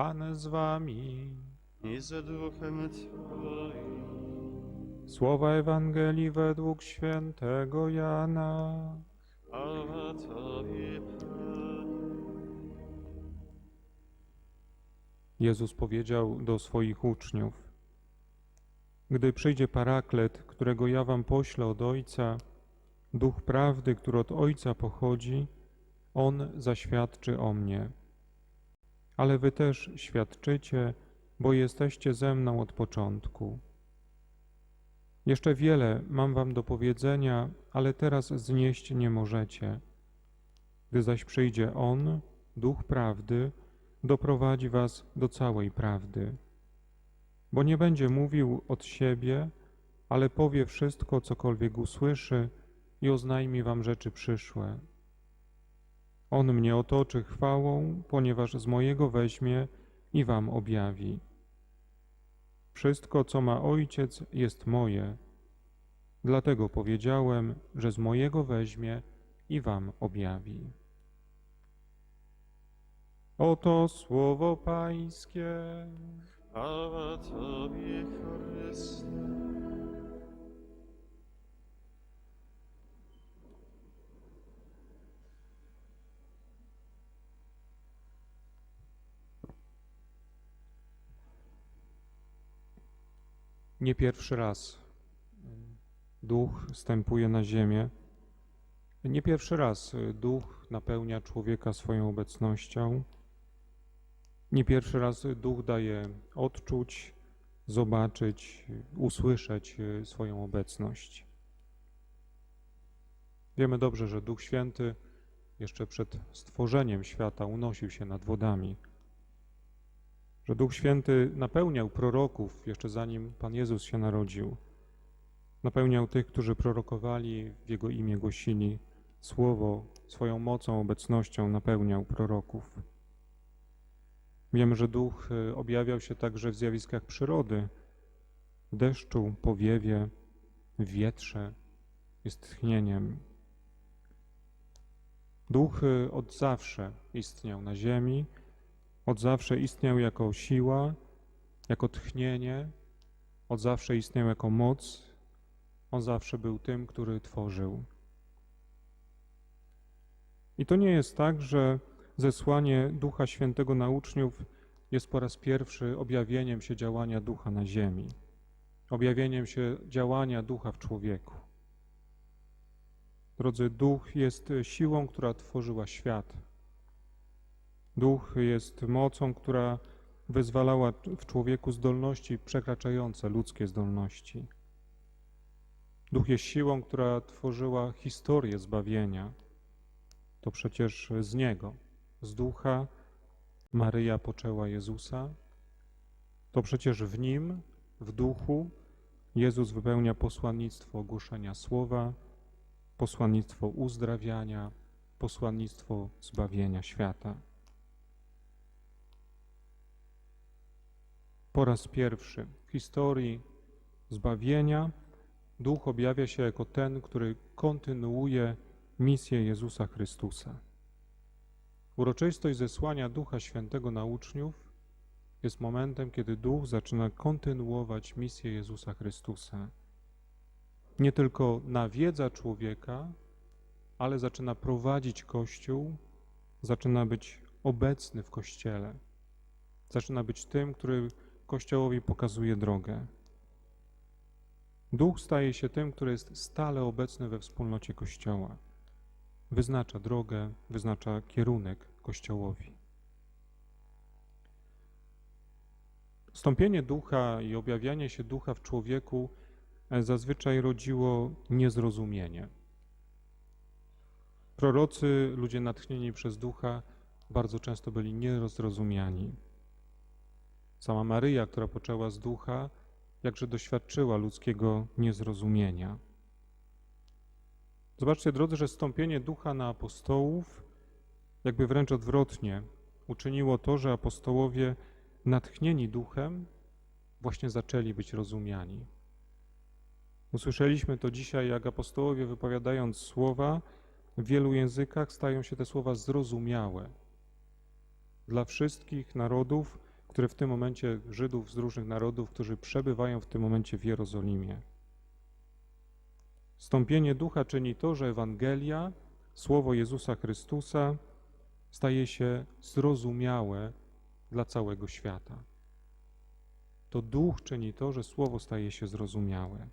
Pan z wami. i z duchem Twoim. Słowa Ewangelii według świętego Jana. Chwała Tobie. Jezus powiedział do swoich uczniów: Gdy przyjdzie paraklet, którego ja wam poślę od Ojca, duch prawdy, który od Ojca pochodzi, on zaświadczy o mnie. Ale wy też świadczycie, bo jesteście ze mną od początku. Jeszcze wiele mam wam do powiedzenia, ale teraz znieść nie możecie. Gdy zaś przyjdzie On, Duch Prawdy, doprowadzi was do całej prawdy. Bo nie będzie mówił od siebie, ale powie wszystko, cokolwiek usłyszy i oznajmi wam rzeczy przyszłe. On mnie otoczy chwałą, ponieważ z mojego weźmie i wam objawi. Wszystko, co ma Ojciec, jest moje. Dlatego powiedziałem, że z mojego weźmie i wam objawi. Oto słowo Pańskie. Chwała Tobie, Chryste. Nie pierwszy raz duch stępuje na ziemię. Nie pierwszy raz duch napełnia człowieka swoją obecnością. Nie pierwszy raz duch daje odczuć, zobaczyć, usłyszeć swoją obecność. Wiemy dobrze, że Duch Święty jeszcze przed stworzeniem świata unosił się nad wodami że Duch Święty napełniał proroków jeszcze zanim Pan Jezus się narodził. Napełniał tych, którzy prorokowali, w Jego imię głosili Słowo, swoją mocą, obecnością napełniał proroków. Wiemy, że Duch y, objawiał się także w zjawiskach przyrody, w deszczu, powiewie, w wietrze, jest tchnieniem. Duch y, od zawsze istniał na ziemi, od zawsze istniał jako siła, jako tchnienie, od zawsze istniał jako moc. On zawsze był tym, który tworzył. I to nie jest tak, że zesłanie Ducha Świętego na uczniów jest po raz pierwszy objawieniem się działania Ducha na ziemi, objawieniem się działania Ducha w człowieku. Drodzy, Duch jest siłą, która tworzyła świat, Duch jest mocą, która wyzwalała w człowieku zdolności przekraczające ludzkie zdolności. Duch jest siłą, która tworzyła historię zbawienia. To przecież z Niego, z Ducha Maryja poczęła Jezusa. To przecież w Nim, w Duchu, Jezus wypełnia posłannictwo ogłoszenia Słowa, posłannictwo uzdrawiania, posłannictwo zbawienia świata. Po raz pierwszy w historii zbawienia Duch objawia się jako ten, który kontynuuje misję Jezusa Chrystusa. Uroczystość zesłania Ducha Świętego na uczniów jest momentem, kiedy Duch zaczyna kontynuować misję Jezusa Chrystusa. Nie tylko nawiedza człowieka, ale zaczyna prowadzić Kościół, zaczyna być obecny w Kościele, zaczyna być tym, który Kościołowi pokazuje drogę. Duch staje się tym, który jest stale obecny we wspólnocie Kościoła. Wyznacza drogę, wyznacza kierunek Kościołowi. Stąpienie ducha i objawianie się ducha w człowieku zazwyczaj rodziło niezrozumienie. Prorocy, ludzie natchnieni przez ducha, bardzo często byli nierozrozumiani. Sama Maryja, która poczęła z ducha, jakże doświadczyła ludzkiego niezrozumienia. Zobaczcie, drodzy, że stąpienie ducha na apostołów, jakby wręcz odwrotnie, uczyniło to, że apostołowie natchnieni duchem właśnie zaczęli być rozumiani. Usłyszeliśmy to dzisiaj, jak apostołowie wypowiadając słowa w wielu językach stają się te słowa zrozumiałe dla wszystkich narodów, które w tym momencie Żydów z różnych narodów, którzy przebywają w tym momencie w Jerozolimie. Stąpienie ducha czyni to, że Ewangelia, słowo Jezusa Chrystusa, staje się zrozumiałe dla całego świata. To duch czyni to, że słowo staje się zrozumiałe.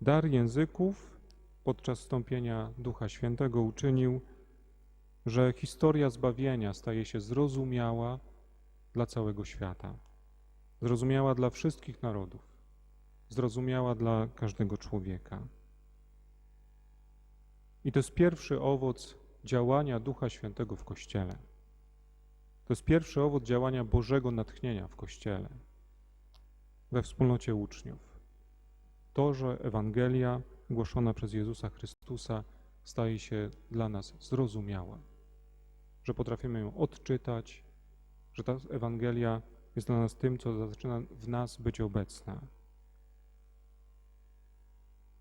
Dar języków podczas stąpienia Ducha Świętego uczynił, że historia zbawienia staje się zrozumiała dla całego świata, zrozumiała dla wszystkich narodów, zrozumiała dla każdego człowieka. I to jest pierwszy owoc działania Ducha Świętego w Kościele. To jest pierwszy owoc działania Bożego natchnienia w Kościele, we wspólnocie uczniów. To, że Ewangelia głoszona przez Jezusa Chrystusa staje się dla nas zrozumiała, że potrafimy ją odczytać, że ta Ewangelia jest dla nas tym, co zaczyna w nas być obecna.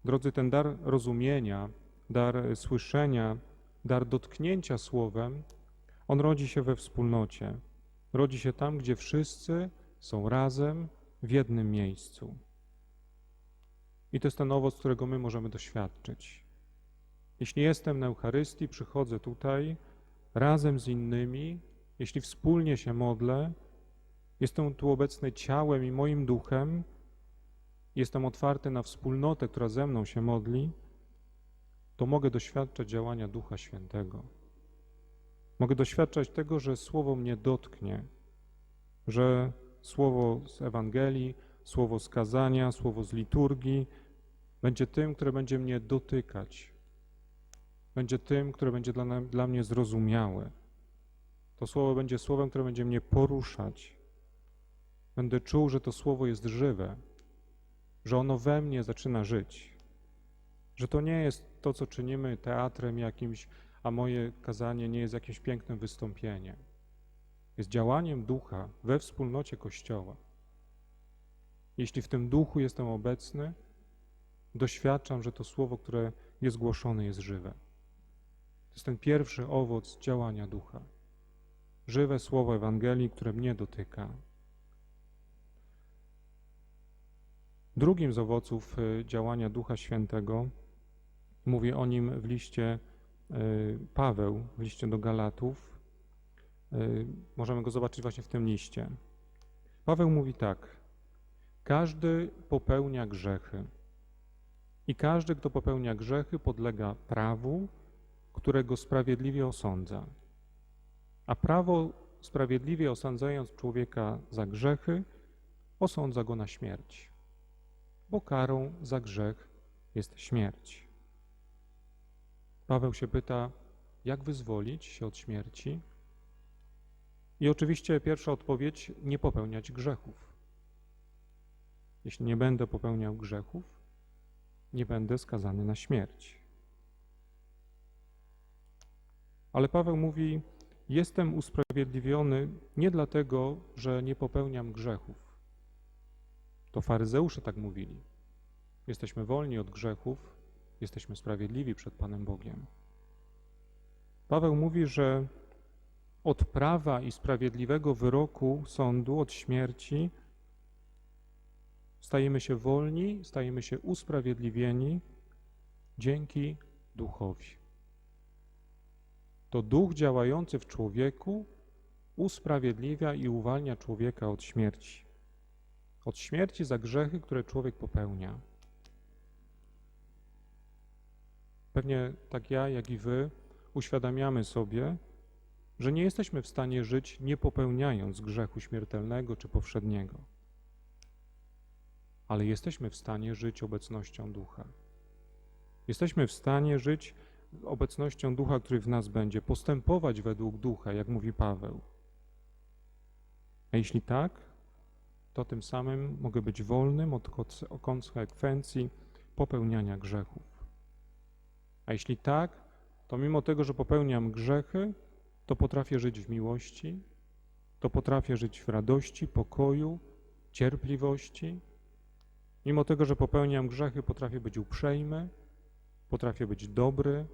Drodzy, ten dar rozumienia, dar słyszenia, dar dotknięcia słowem, on rodzi się we wspólnocie. Rodzi się tam, gdzie wszyscy są razem w jednym miejscu. I to jest ten owoc, którego my możemy doświadczyć. Jeśli jestem na Eucharystii, przychodzę tutaj razem z innymi, jeśli wspólnie się modlę, jestem tu obecny ciałem i moim duchem, jestem otwarty na wspólnotę, która ze mną się modli, to mogę doświadczać działania Ducha Świętego. Mogę doświadczać tego, że Słowo mnie dotknie, że Słowo z Ewangelii, Słowo z kazania, Słowo z liturgii będzie tym, które będzie mnie dotykać. Będzie tym, które będzie dla, dla mnie zrozumiałe. To Słowo będzie Słowem, które będzie mnie poruszać. Będę czuł, że to Słowo jest żywe, że ono we mnie zaczyna żyć. Że to nie jest to, co czynimy teatrem jakimś, a moje kazanie nie jest jakimś pięknym wystąpieniem. Jest działaniem ducha we wspólnocie Kościoła. Jeśli w tym duchu jestem obecny, doświadczam, że to słowo, które jest głoszone, jest żywe. To jest ten pierwszy owoc działania ducha. Żywe słowo Ewangelii, które mnie dotyka. Drugim z owoców y, działania Ducha Świętego, mówi o nim w liście y, Paweł, w liście do Galatów. Y, Możemy go zobaczyć właśnie w tym liście. Paweł mówi tak: Każdy popełnia grzechy. I każdy, kto popełnia grzechy, podlega prawu, którego sprawiedliwie osądza. A prawo, sprawiedliwie osądzając człowieka za grzechy, osądza go na śmierć, bo karą za grzech jest śmierć. Paweł się pyta, jak wyzwolić się od śmierci? I oczywiście pierwsza odpowiedź, nie popełniać grzechów. Jeśli nie będę popełniał grzechów, nie będę skazany na śmierć. Ale Paweł mówi: Jestem usprawiedliwiony nie dlatego, że nie popełniam grzechów. To faryzeusze tak mówili. Jesteśmy wolni od grzechów, jesteśmy sprawiedliwi przed Panem Bogiem. Paweł mówi, że od prawa i sprawiedliwego wyroku sądu, od śmierci, stajemy się wolni, stajemy się usprawiedliwieni dzięki duchowi. To duch działający w człowieku usprawiedliwia i uwalnia człowieka od śmierci. Od śmierci za grzechy, które człowiek popełnia. Pewnie tak ja, jak i wy uświadamiamy sobie, że nie jesteśmy w stanie żyć nie popełniając grzechu śmiertelnego czy powszedniego ale jesteśmy w stanie żyć obecnością ducha. Jesteśmy w stanie żyć obecnością ducha, który w nas będzie, postępować według ducha, jak mówi Paweł. A jeśli tak, to tym samym mogę być wolnym od konse- konsekwencji popełniania grzechów. A jeśli tak, to mimo tego, że popełniam grzechy, to potrafię żyć w miłości, to potrafię żyć w radości, pokoju, cierpliwości, Mimo tego, że popełniam grzechy, potrafię być uprzejmy, potrafię być dobry,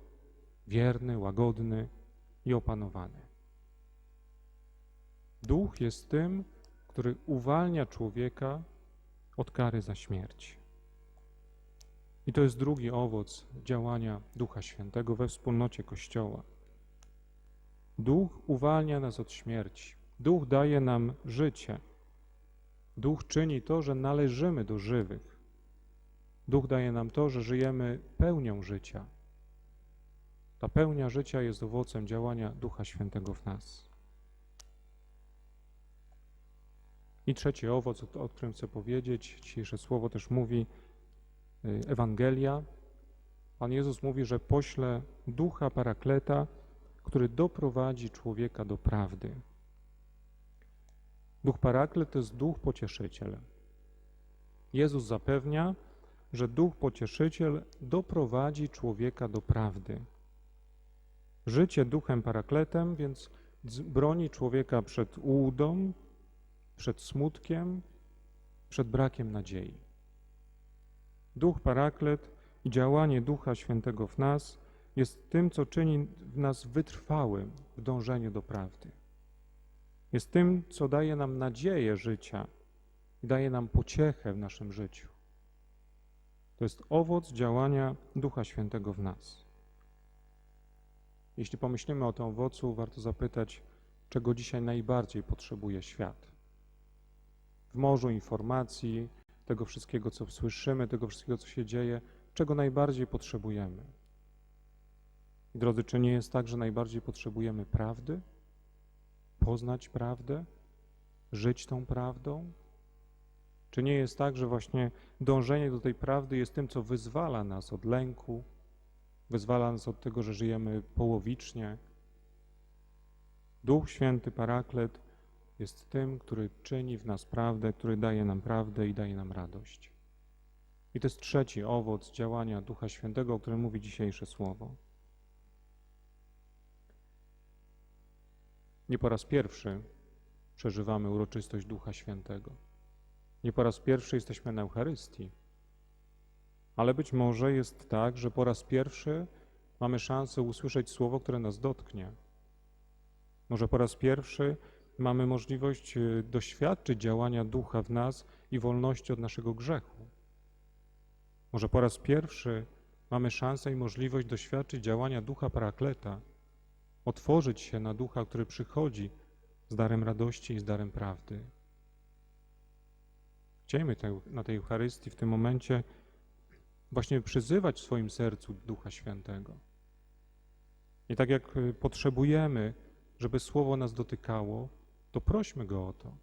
wierny, łagodny i opanowany. Duch jest tym, który uwalnia człowieka od kary za śmierć. I to jest drugi owoc działania Ducha Świętego we wspólnocie Kościoła. Duch uwalnia nas od śmierci. Duch daje nam życie. Duch czyni to, że należymy do żywych. Duch daje nam to, że żyjemy pełnią życia. Ta pełnia życia jest owocem działania Ducha Świętego w nas. I trzeci owoc, o, którym chcę powiedzieć, dzisiejsze słowo też mówi, y, Ewangelia. Pan Jezus mówi, że pośle ducha parakleta, który doprowadzi człowieka do prawdy. Duch paraklet to jest duch pocieszyciel. Jezus zapewnia, że duch pocieszyciel doprowadzi człowieka do prawdy. Życie duchem parakletem więc broni człowieka przed ułudą, przed smutkiem, przed brakiem nadziei. Duch paraklet i działanie Ducha Świętego w nas jest tym, co czyni w nas wytrwałym w dążeniu do prawdy. Jest tym, co daje nam nadzieję życia i daje nam pociechę w naszym życiu. To jest owoc działania Ducha Świętego w nas. Jeśli pomyślimy o tym owocu, warto zapytać, czego dzisiaj najbardziej potrzebuje świat. W morzu informacji, tego wszystkiego, co słyszymy, tego wszystkiego, co się dzieje, czego najbardziej potrzebujemy. I drodzy, czy nie jest tak, że najbardziej potrzebujemy prawdy? Poznać prawdę? Żyć tą prawdą? Czy nie jest tak, że właśnie dążenie do tej prawdy jest tym, co wyzwala nas od lęku, wyzwala nas od tego, że żyjemy połowicznie? Duch Święty Paraklet jest tym, który czyni w nas prawdę, który daje nam prawdę i daje nam radość. I to jest trzeci owoc działania Ducha Świętego, o którym mówi dzisiejsze słowo. Nie po raz pierwszy przeżywamy uroczystość Ducha Świętego. Nie po raz pierwszy jesteśmy na Eucharystii. Ale być może jest tak, że po raz pierwszy mamy szansę usłyszeć słowo, które nas dotknie. Może po raz pierwszy mamy możliwość y, doświadczyć działania Ducha w nas i wolności od naszego grzechu. Może po raz pierwszy mamy szansę i możliwość doświadczyć działania Ducha Parakleta, otworzyć się na Ducha, który przychodzi z darem radości i z darem prawdy. Chciejmy na tej Eucharystii w tym momencie właśnie przyzywać w swoim sercu Ducha Świętego. I tak jak y, potrzebujemy, żeby Słowo nas dotykało, to prośmy Go o to.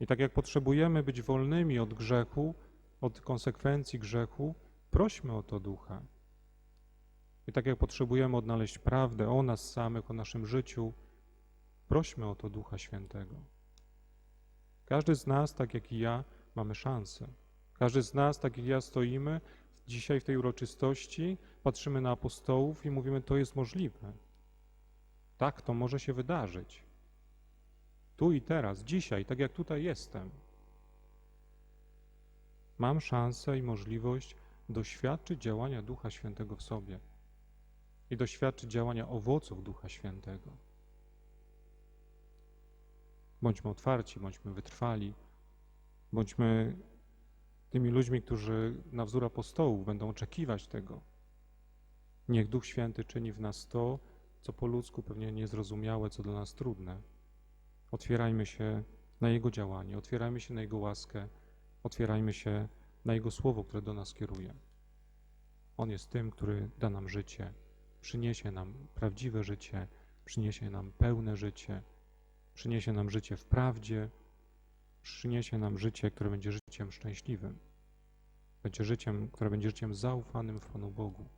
I tak jak potrzebujemy być wolnymi od grzechu, od konsekwencji grzechu, prośmy o to Ducha. I tak jak potrzebujemy odnaleźć prawdę o nas samych, o naszym życiu, prośmy o to Ducha Świętego. Każdy z nas, tak jak i ja, mamy szansę. Każdy z nas, tak jak ja, stoimy dzisiaj w tej uroczystości, patrzymy na apostołów i mówimy, to jest możliwe. Tak, to może się wydarzyć. Tu i teraz, dzisiaj, tak jak tutaj jestem. Mam szansę i możliwość doświadczyć działania Ducha Świętego w sobie i doświadczyć działania owoców Ducha Świętego. Bądźmy otwarci, bądźmy wytrwali, bądźmy tymi ludźmi, którzy na wzór apostołów będą oczekiwać tego. Niech Duch Święty czyni w nas to, co po ludzku pewnie niezrozumiałe, co dla nas trudne. Otwierajmy się na Jego działanie, otwierajmy się na Jego łaskę, otwierajmy się na Jego słowo, które do nas kieruje. On jest tym, który da nam życie, przyniesie nam prawdziwe życie, przyniesie nam pełne życie, przyniesie nam życie w prawdzie, przyniesie nam życie, które będzie życiem szczęśliwym. Będzie życiem, które będzie życiem zaufanym w Panu Bogu.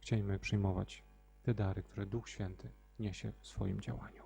Chciejmy przyjmować te dary, które Duch Święty niesie w swoim działaniu.